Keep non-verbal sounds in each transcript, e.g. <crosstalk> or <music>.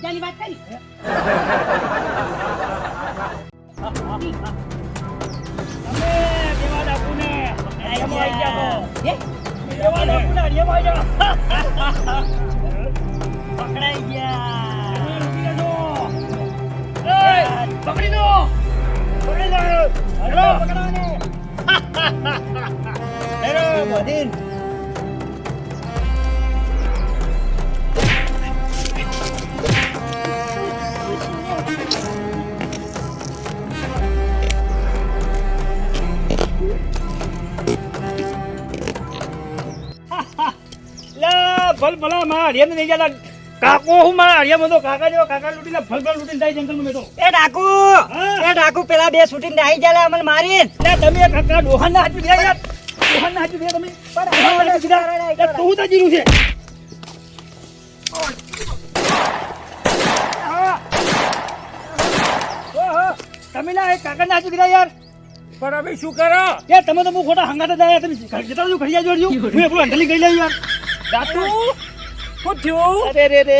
મુદ્દાની વાત કરી તમે દેવા ડાકુને હરિયામાં આવી જાઓ. દેવા ડાકુને હરિયામાં આવી જાઓ. પકડાઈ ગયા પકડી દો પકડી દો. <laughs> હેલો. હેલો, ભલ ભલા માં હરિયાને નહીં જતા. કાકો હું મારા હરિયામાં તો કાકા જેવા કાકા લૂટીને ભલ ભલ લૂટીને જાય જંગલમાં બેઠો. એ ડાકુ હા? એ ડાકુ પેલા બે શૂટિંગ આવી જાય અમને મારી. તમે કાકા ડોહાના હાથ દીધા યાર. ડોહાના હાથ દીધા તમે. પણ હાથ તું તો જીરું છે. હા. ઓહો, તમે ના એ કાકાના હાથ દીધા યાર. પણ શું કરો? યાર તમે તો બહુ ખોટા હંગાતા જાય તમે જતા જો ઘડિયા જોડજો. હું એકલો અંધલી ગઈ લઈ યાર. દાદુ શું થયું? અરે રે રે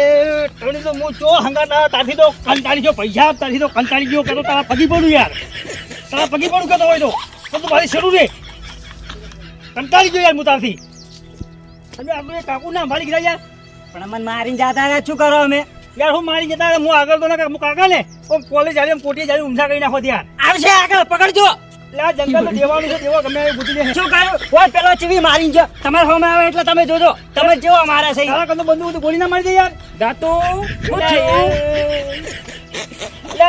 તને તો હું ચો હંગાતા? તાથી તો કંટાળી ગયો પૈસા તાથી તો કંટાળી ગયો કતો તારા પગી પડું યાર. તારા પગી પડું કતો હોય તો. તો તું મારી શરૂ રે કંટાળી ગયો યાર હું તારથી. અમે આપણે કાકુ ના મારી ગયા યાર. પણ અમને મારીને જતા શું કરો અમે? યાર હું મારી જતા હું આગળ તો ના કર- હું કાકા ને. કોલેજ આવી કોટી જાય ઊંઝા કરી નાખો ત્યાં. આવશે આગળ પકડજો. એટલે જંગલ તો દેવાનું છે દેવા ગમે એ પૂછી લે. શું કર્યું ઓય પેલો ચીવી મારી જો. તમારે હોમે આવે એટલે તમે જોજો. તમે જેવો મારા છે તારા કંદો બંદૂક તો ગોળી ના મારી દે યાર.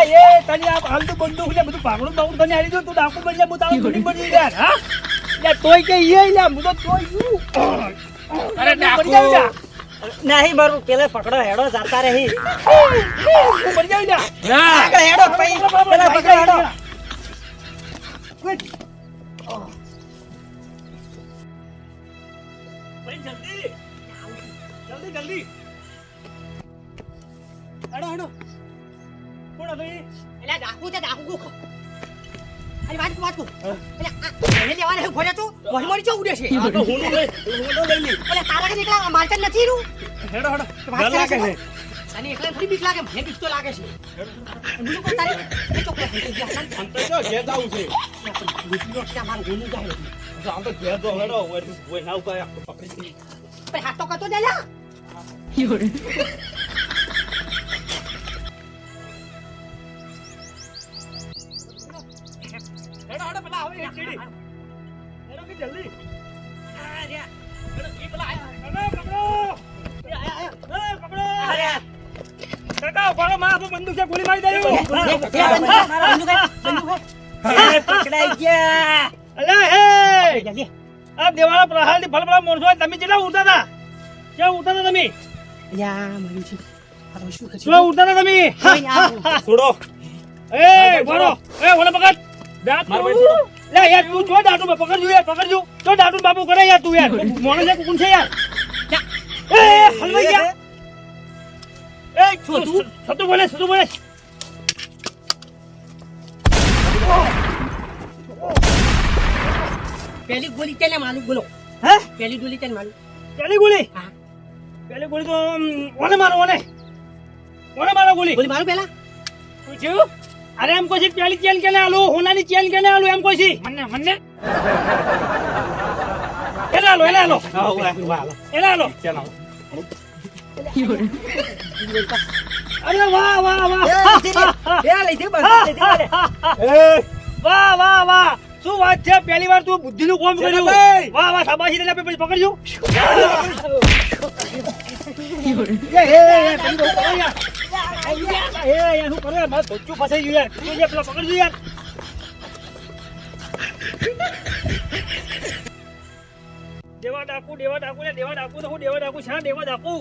એ. તને આ હાલતું બંદૂક લે બધું ભાગડું ભાગડું તને આલી દો તું ડાકુ બની જા હું તારો બની યાર હા? યાર તોય કે ઈ લે હું તો તોય અરે ડાકુ. નહીં મારું પેલે પકડો હેડો જતા રહી. હું બની જાવ જા. ના. આગળ હેડો પેલા પકડો હેડો. ભાઈ જલ્દી જલ્દી જલ્દી હેડો હેડો કોણ હતો એ? ડાકુ છે ડાકુ કુખ અરે વાત વાત કુ. એને લેવાને હું તું મોરી મોરી ચો ઉડે છે? આ તો હોનું લઈ હોનું લઈ લે. એટલે તારા કે નીકળા મારતા નથી રૂ હેડો હેડો. વાત કરે છે છે? અને એકલા થોડી બીક લાગે મને બીક તો લાગે છે. બીજું કોઈ તારે એ ઘેર જાવું છે. ત્યાં મારું ગુનું જાય આમ તો ઘેર જો હેડો ઓય ઓય ના ઉપાય. પકડી પણ હાથ તો કરતો જાય લ્યા. હેડો હેડો પેલા આવે એક ઉભારો માં આપણું બંદૂક છે ગોળી મારી. એ પકડાઈ ગયા. અલે હે. આ દેવાળા પ્રહારથી ફલફલા મોરસો તમે કેટલા ઉડતા હતા? ક્યાં ઉડતા હતા તમે? યા મરી છે. આ શું ઉડતા હતા તમે. છોડો. એ બોલો એ ઓલે પકડ. દાંત માર છોડો. લે યાર તું જો દાટુ પકડજો યાર પકડજો. જો દાંતું બાપુ કરે યાર તું યાર. મોણસ છે કુકુન છે યાર? એ, હલવાઈ ગયા. એ શું હતું? સતુ બોલે સતુ બોલે પહેલી ગોળી તેને માલું બોલો. હે? પહેલી ગોળી તેને માલું પેલી ગોળી હા. પેલી ગોળી તો ઓને મારો ઓને. ઓને મારો ગોળી ગોળી મારું પહેલા પૂછ્યું અરે એમ કોઈ પેલી ચેન કેને આલો? હોનાની ચેન કેને આલો એમ કોઈ છી મને મને? એને આલો એને આલો. હા ઓય વાહ એને આલો. ચાલો અરે વાહ વાહ વાહ. એ લીધી લે. એ લીધી બંદૂક લીધી લે. એ. વાહ વાહ વાહ. શું વાત છે? પહેલી વાર તું બુદ્ધિનું કોમ કર્યું. વાહ વાહ શાબાશી તને આપણે <laughs> યાર. દેવા ડાકુ દેવા ડાકુ ને દેવા ડાકુ તો હું દેવા ડાકુ છે દેવા ડાકુ.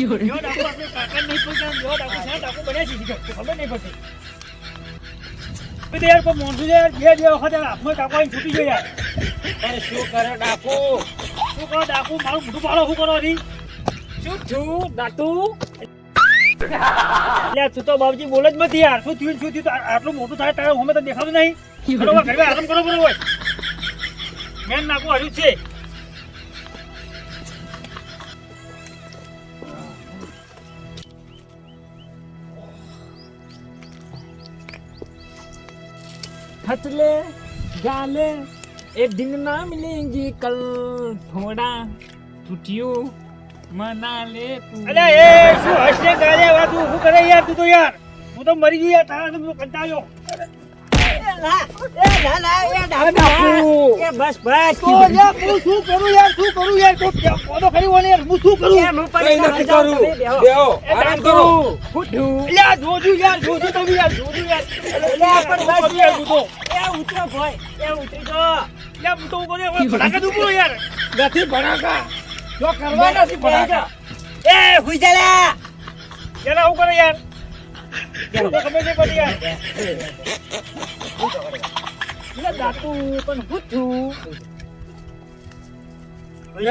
દેવા ડાકુ આપણે કાકા નહીં પૂછ્યા દેવા ડાકુ છે ડાકુ બન્યા છે. ખબર નહીં પડતી યાર કોઈ મોઢું યાર, બે બે વખત યાર હાથમાં કાકો આવીને છૂટી ગયો યાર પણ શું કરે ડાકુ શું કરો ડાકુ મારું મોઢું પાડો શું કરો હરી શું થયું દાટુ લે તું તો બાબજી બોલ જ નથી યાર શું થયું શું થયું આટલું મોટું થાય તારે હોમે તો દેખાતું નહીં આરામ કરો બરોબર મેન નાખું હજુ છે हथले गाले एक दिन ना मिलेंगे कल थोड़ा टूटियो मना ले અલે એ શું હસને ગાલે હવે તું ઊભું કરે યાર તું તો યાર હું તો મરી ગયો યાર તારા તો કંટાળ્યો બસ બસ તો યાર હું શું કરું યાર શું કરું યાર તો યાર હું શું કરું એ હું પરેશાન થઈ જાઉં, બેહો. એ ડાકુ એટલે આ જોજુ યાર જોજુ યાર જોજુ યાર આ પણ કરું યાર હું તો એ ભાઈ એ ઉતરી યાર હું તો ઉપર યાર ભડાકા દું યાર નથી ભડાકા નથી ભડાકા એ હુઈ જા લે યાર આવું કરે યાર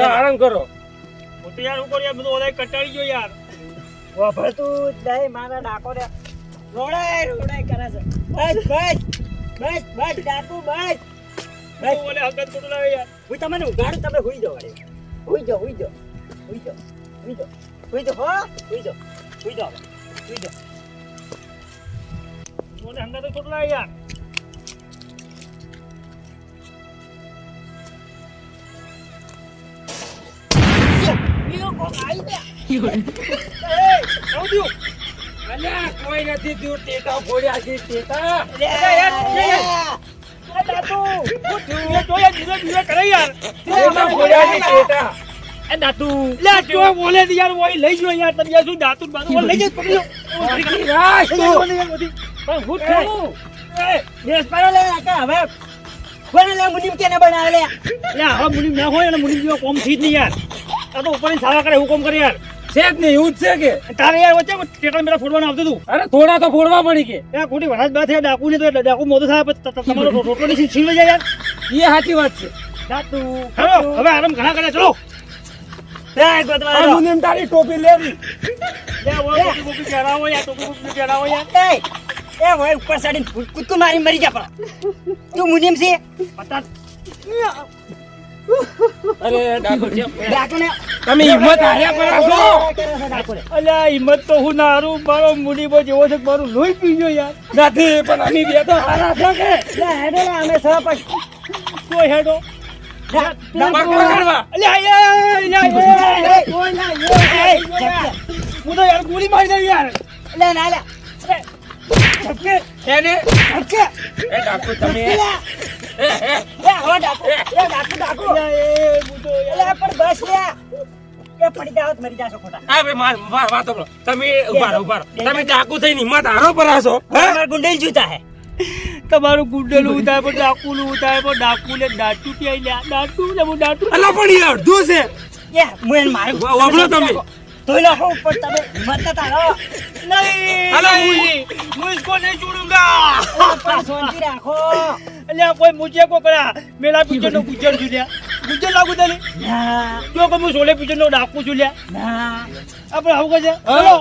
આરામ કરો હું તો યાર ઉપર યાર ગયો યાર વભળતું જ નહીં રે રોડાય રોડાય કરે છે બસ બસ બસ બસ ડાકુ બસ બસ ઓલે હકત તો લાવે યાર તમે હોઈ જાવ અરે હોઈ જાવ હોઈ જાવ હોઈ જાવ હોઈ જાવ હોઈ જાવ હો હોઈ જાવ હોઈ જાવ હોઈ જાવ ઓલે હંગા તો લાવે યાર કોઈ નથી થયું ટેટા ફોડ્યા છે ટેટા એ લે બોલે યાર ઓય લઈ જો યાર તને શું દાતુ બાતુ લઈ પકડી પણ હું થયું એ દેશ પર લે કાકા હવે. કોને લે મુનિમ કેને બનાવે લે? લે હવે મુનિમ ના હોય અને મુનિમ જેવો કોમથી જ નહીં યાર. આ તો ઉપરની સાવા કરે હુકમ કરે યાર. છે જ નહીં એવું જ છે કે? તારે યાર વચ્ચે ટેટા મેરા ફોડવાનું આવતું હતું? અરે થોડા તો ફોડવા પડી કે. એ ખોટી વરાજ બાદ થયા ડાકુ ને તો ડાકુ મોટો થાય તમારો રોટલો ની જાય યાર. એ સાચી વાત છે. દાતુ હવે આરામ ઘણા કરે ચલો. તારી ટોપી લેવી. ટોપી પહેરાવો યાર ટોપી બોપી પહેરાવો યાર. એ ભાઈ ઉપર સાડી કૂદકું મારી મરી જા પણ તું મુનિમ છે પતા અરે ડાકુ છે. ડાકુ ને તમે હિંમત હાર્યા પર છો છે અલ્યા હિંમત તો હું ના હારું મારો મુનીબો જેવો છે મારું લોહી પી ગયો યાર નથી પણ અમે બે તો હારા છો કે હેડો ને અમે સહ પણ કોઈ હેડો. હું તો યાર ગોળી મારી દઉં યાર ના લે ઝપકે, એને ઝપકે. એ ડાકુ તમે. એ એ હો ડાકુ લે ડાકુ ડાકુ એ હું તો પણ બસ લે. એ પડી જાવ મરી જાશો ખોટા. આ ભાઈ માર માર વાતો કરો તમે ઊભા રહો ઊભા તમે ડાકુ થઈને હિંમત હારો પર આસો અમાર ગુંડેલ જૂતા હે. તમારું ગુંડેલું ઉતાય પણ ડાકુલું ઉતાય પણ ડાકુ ને પી લ્યા દાટુ ને હું દાટુ અલા પણ એ અડધું છે. એ હું એને મારું વાપરો તમે. ધોઈ નાખો ઉપર તમે હિંમત ના તારો નહીં અલા, નહીં, હું इसको नहीं छोड़ूंगा પણ શાંતિ રાખો અલ્યા કોઈ મુજે કો કરા મેરા પિક્ચર નો ગુજર છું લ્યા ગુજર લાગુ તને ના જો કે હું સોલે પિક્ચર નો ડાકુ છું લ્યા ના આપણે આવું કહે છે ચલો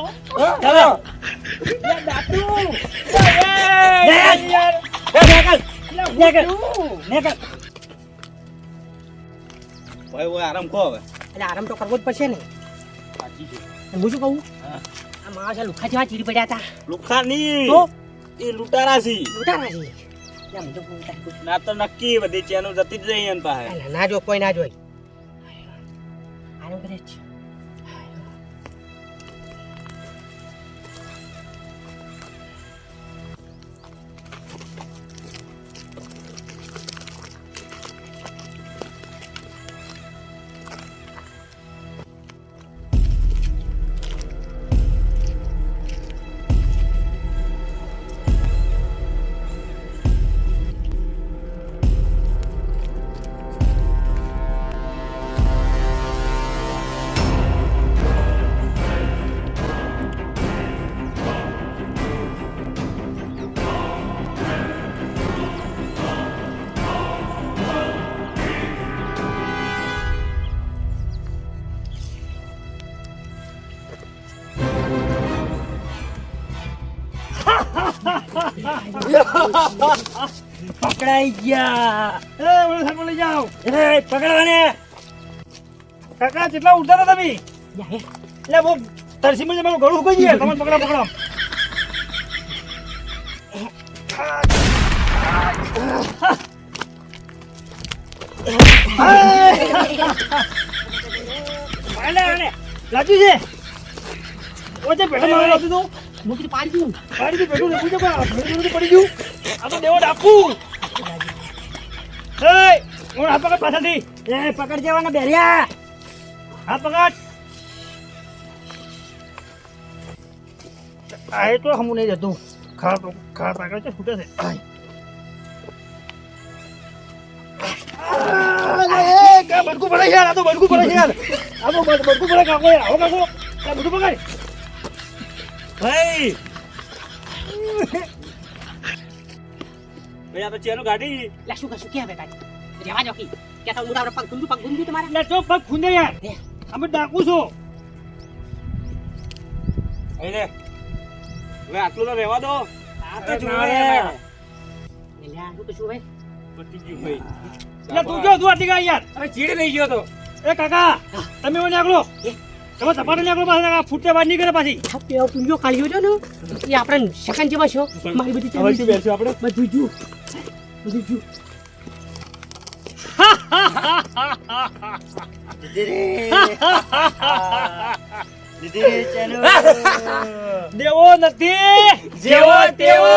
ચાલો લ્યા, ડાકુ લે. એ, યાર નેકલ નેકલ નેકલ ભાઈ ઓય આરામ કહો હવે એટલે આરામ તો કરવો જ પડશે ને અને હું શું કહું? આ માણસ લુખા જેવા ચીડી પડ્યા હતા. લુખા ની તો? એ લૂંટારા છે લૂંટારા છે. ના તો નક્કી બધી ચેનો જતી જ રહી એમ પાસે. ના જો કોઈ ના જોઈ. આનું કરે છે. પકડાઈ ગયા. એ ઓલો સાહેબ લઈ જાઓ. એ પકડવાને. કાકા કેટલા ઉડતા હતા તમે. એટલે બહુ તરસીમાં મારું ગળું ઉગી ગયા તમે પકડા પકડો. લાજુ છે? ઓજે પેટા મારે લાજુ તો હું કીધું પાડી દઉં પાડી છે આ તો પડી ગયું. આ તો દેવો ડાકુ. એ હું હાથ પકડ પાછળથી. એ પકડ જવાના બેરિયા. પકડ. આ તો હમું નહીં જતું. ખા તો ખા પાકડ છે છૂટે છે. બડકું પડે યાર આ તો બડકું પડે યાર. આ તો બડ- બડકું પડે કાકો આવો કાકો આ બધું પકડ. ભાઈ. ભાઈ આ તો ચેનો ગાડી. લે શું કશું કે હવે કાંઈ રહેવા જો કી કે તો મોટા પગ ગુંદુ પગ ગુંદુ તમારે? લે જો પગ ખૂંદે યાર. અમે ડાકુ છો. અહીં લે. હવે આટલું તો રહેવા દો. આ તો જોવે. લે આ શું કશું ભાઈ પતી ગયું ભાઈ. એટલે તું જો તું આટલી ગયા યાર. અરે ચીડ લઈ ગયો તો. એ કાકા તમે ઓને આગલો તમે સપાટે આગલો પાછા ફૂટે બહાર નીકળે પાછી. આ પુંજો કાઢ્યો છે ને. એ આપણે સેકન્ડ જેવા છો. મારી બધી ચાલી શું ચાલી આપણે? બધું જુ બધું જુ દીદી. રે <laughs> ચાલો દેવો નથી. જેવો તેવો.